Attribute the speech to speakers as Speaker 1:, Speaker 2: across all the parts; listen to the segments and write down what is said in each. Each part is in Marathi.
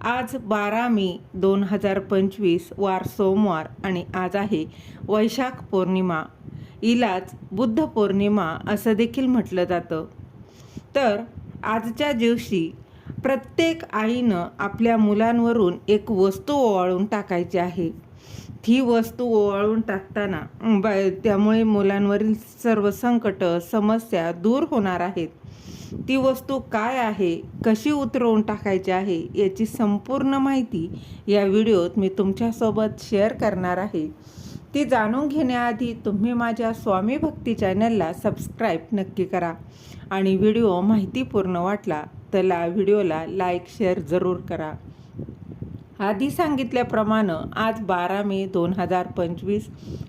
Speaker 1: आज बारा मे दोन हजार पंचवीस वार सोमवार आणि आज आहे वैशाख पौर्णिमा. इलाज बुद्ध पौर्णिमा असं देखील म्हटलं जातं. तर आजच्या दिवशी प्रत्येक आईनं आपल्या मुलांवरून एक वस्तू ओवाळून टाकायची आहे. ती वस्तू ओवाळून टाकताना त्यामुळे मुलांवरील सर्व संकट समस्या दूर होणार आहेत. ती वस्तू काय आहे कशी उतरवून टाकायची आहे याची संपूर्ण माहिती या व्हिडिओत मी तुमच्यासोबत शेअर करणार आहे. ती जाणून घेण्याआधी तुम्ही माझ्या स्वामी भक्ती चॅनलला सबस्क्राईब नक्की करा आणि व्हिडिओ माहितीपूर्ण वाटला तर ला व्हिडिओला लाईक शेअर जरूर करा. आधी सांगितल्याप्रमाणे आज बारा मे दोन हजार पंचवीस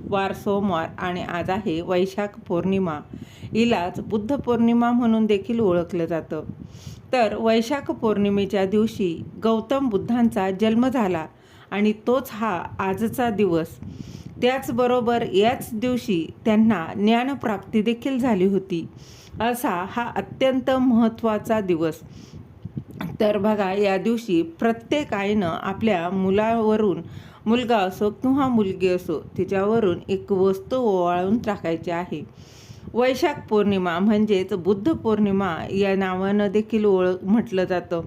Speaker 1: वार सोमवार आणि आज आहे वैशाख पौर्णिमा. हिलाच बुद्ध पौर्णिमा म्हणून देखील ओळखलं जातं. तर वैशाख पौर्णिमेच्या दिवशी गौतम बुद्धांचा जन्म झाला आणि तोच हा आजचा दिवस. त्याचबरोबर याच दिवशी त्यांना ज्ञानप्राप्ती देखील झाली होती. असा हा अत्यंत महत्त्वाचा दिवस. तर बघा या दिवशी प्रत्येक आईनं आपल्या मुलावरून मुलगा असो किंवा मुलगी असो तिच्यावरून एक वस्तू ओवाळून टाकायची आहे. वैशाख पौर्णिमा म्हणजेच बुद्ध पौर्णिमा या नावानं देखील ओळख म्हटलं जातं.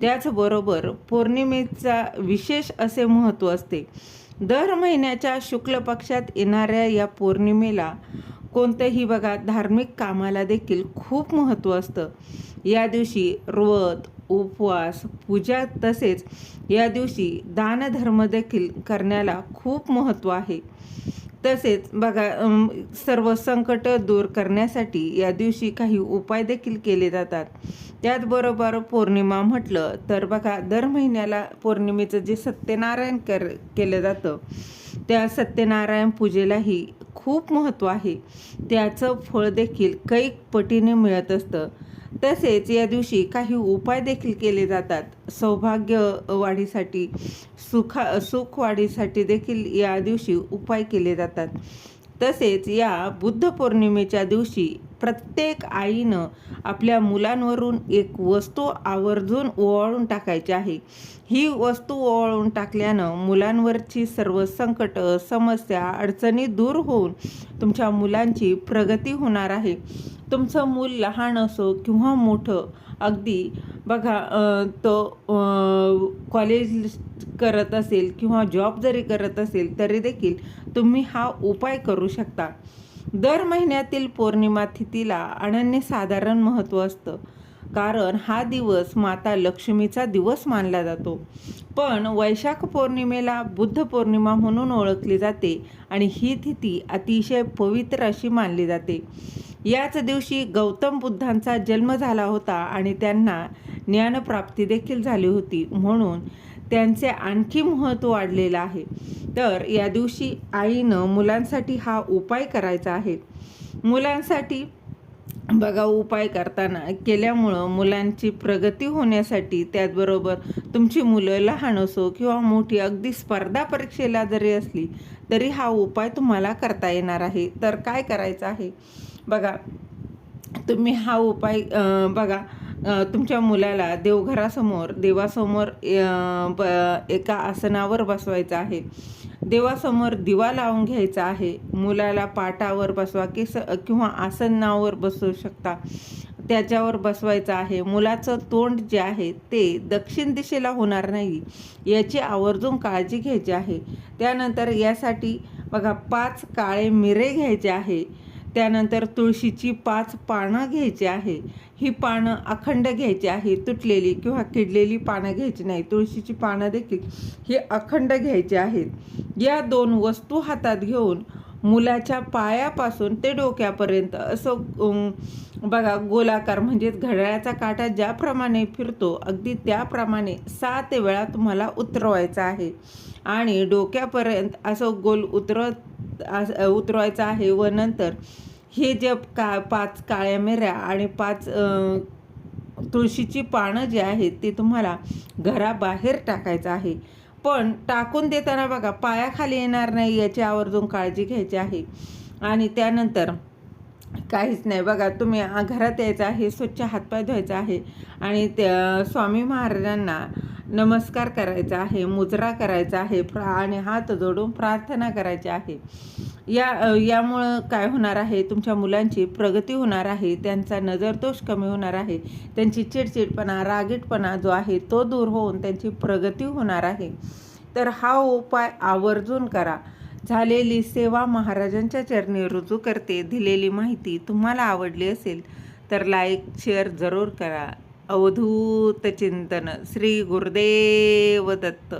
Speaker 1: त्याचबरोबर पौर्णिमेचा विशेष असे महत्त्व असते. दर महिन्याच्या शुक्ल पक्षात येणाऱ्या या पौर्णिमेला कोणत्याही बघा धार्मिक कामाला देखील खूप महत्त्व असतं. या दिवशी व्रत उपवास पूजा तसेच या दिवशी दानधर्म देखील करण्याला खूप महत्त्व आहे. तसेच बघा सर्व संकट दूर करण्यासाठी या दिवशी काही उपाय देखील केले जातात. त्याचबरोबर पौर्णिमा म्हटलं तर बघा दर महिन्याला पौर्णिमेचं जे सत्यनारायण कर केलं जातं त्या सत्यनारायण पूजेलाही खूप महत्त्व आहे. त्याचं फळ देखील कैक पटीने मिळत असतं. तसेच या दिवशी काही उपाय देखील केले जातात. सौभाग्य वाढीसाठी सुखा सुख वाढीसाठी देखील या दिवशी उपाय केले जातात. तसेच या बुद्ध पौर्णिमेच्या दिवशी प्रत्येक आईनं आपल्या मुलांवरून एक वस्तू आवर्जून ओवाळून टाकायची आहे. ही वस्तू ओवाळून टाकल्यानं मुलांवरची सर्व संकट समस्या अडचणी दूर होऊन तुमच्या मुलांची प्रगती होणार आहे. तुमचं मूल लहान असो किंवा मोठं अगदी बघा तो कॉलेज करत असेल किंवा जॉब जरी करत असेल तरी देखील तुम्ही हा उपाय करू शकता. दर महिन्यातील पौर्णिमा तिथीला अनन्यसाधारण महत्त्व असतं. कारण हा दिवस माता लक्ष्मीचा दिवस मानला जातो. पण वैशाख पौर्णिमेला बुद्ध पौर्णिमा म्हणून ओळखली जाते आणि ही तिथी अतिशय पवित्र अशी मानली जाते. याच दिवशी गौतम बुद्धांचा जन्म झाला होता आणि त्यांना ज्ञानप्राप्ती देखील झाली होती म्हणून त्यांचे आणखी महत्त्व वाढलेलं आहे. तर या दिवशी आईनं मुलांसाठी हा उपाय करायचा आहे. मुलांसाठी बघा उपाय करताना केल्यामुळं मुलांची प्रगती होण्यासाठी त्याचबरोबर तुमची मुलं लहान असो किंवा मोठी अगदी स्पर्धा परीक्षेला जरी असली तरी हा उपाय तुम्हाला करता येणार आहे. तर काय करायचं आहे? बघा तुम्ही हा उपाय बघा तुमच्या मुलाला देवघरासमोर देवासमोर ब एका आसनावर बसवायचं आहे. देवासमोर दिवा लावून घ्यायचा आहे. मुलाला पाटावर बसवा की स किंवा आसनावर बसवू शकता. त्याच्यावर बसवायचं आहे. मुलाचं तोंड जे आहे ते दक्षिण दिशेला होणार नाही. याची आवर्जून काळजी घ्यायची आहे. त्यानंतर यासाठी बघा पाच काळे मिरे घ्यायचे आहे. त्यानंतर तुळशीची पाच पानं घ्यायची आहे. ही पानं अखंड घ्यायची आहे. तुटलेली किंवा किडलेली पानं घ्यायची नाही. तुळशीची पानं देखील ही अखंड घ्यायची आहेत. या दोन वस्तू हातात घेऊन मुलाच्या पायापासून ते डोक्यापर्यंत असं बघा गोलाकार म्हणजेच घड्याळाचा काटा ज्याप्रमाणे फिरतो अगदी त्याप्रमाणे सात वेळा तुम्हाला उतरवायचा आहे. आणि डोक्यापर्यंत असं गोल उतरत उतरवायचा आहे व नंतर हे जे का पाच काळ्या मिऱ्या आणि पाच तुळशीची पानं जी आहेत ती तुम्हाला घराबाहेर टाकायचं आहे. पण टाकून देताना बघा पायाखाली येणार नाही याची आवर्जून काळजी घ्यायची आहे. आणि त्यानंतर काहीच नाही. बघा तुम्ही घरात यायचं आहे स्वच्छ हातपाय धुवायचा आहे. आणि त्या स्वामी महाराजांना नमस्कार करायचा आहे मुजरा करायचा आहे प्रा आणि हात जोडून प्रार्थना करायची आहे. या यामुळं काय होणार आहे? तुमच्या मुलांची प्रगती होणार आहे त्यांचा नजरदोष कमी होणार आहे त्यांची चिडचिडपणा रागीटपणा जो आहे तो दूर होऊन त्यांची प्रगती होणार आहे. तर हा उपाय आवर्जून करा. झालेली सेवा महाराजांच्या चरणी रुजू करते. दिलेली माहिती तुम्हाला आवडली असेल तर लाईक शेअर जरूर करा. अवधूत चिंतन श्री गुरुदेव दत्त